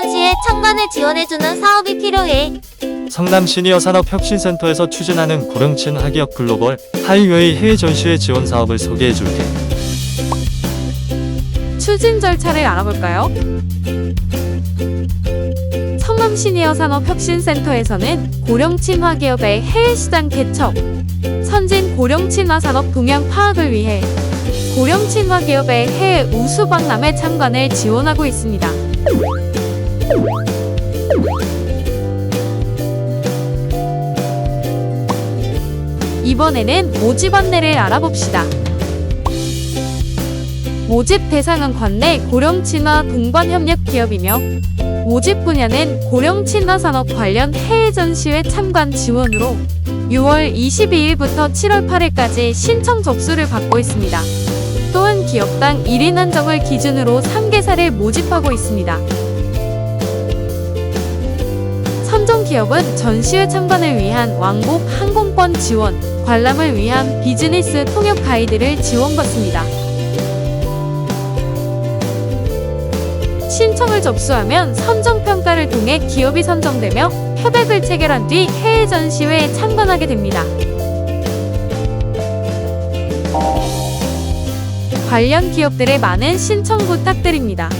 전시회 참관을 지원해주는 사업이 필요해. 성남 시니어 산업혁신센터에서 추진하는 고령층 학기업 글로벌 하이웨이 해외 전시회 지원 사업을 소개해 줄게. 추진 절차를 알아볼까요? 성남 시니어 산업 혁신센터에서는 고령 친화 기업의 해외 시장 개척, 선진 고령 친화 산업 동향 파악을 위해 고령 친화 기업의 해외 우수 박람회 참관을 지원하고 있습니다. 이번에는 모집 안내를 알아봅시다. 모집 대상은 관내 고령 친화 동반 협력 기업이며 모집 분야는 고령 친화 산업 관련 해외 전시회 참관 지원으로 6월 22일부터 7월 8일까지 신청 접수를 받고 있습니다. 또한 기업당 1인 한정을 기준으로 3개사를 모집하고 있습니다. 기업은 전시회 참관을 위한 왕복 항공권 지원, 관람을 위한 비즈니스 통역 가이드를 지원받습니다. 신청을 접수하면 선정평가를 통해 기업이 선정되며 협약을 체결한 뒤 해외 전시회에 참관하게 됩니다. 관련 기업들의 많은 신청 부탁드립니다.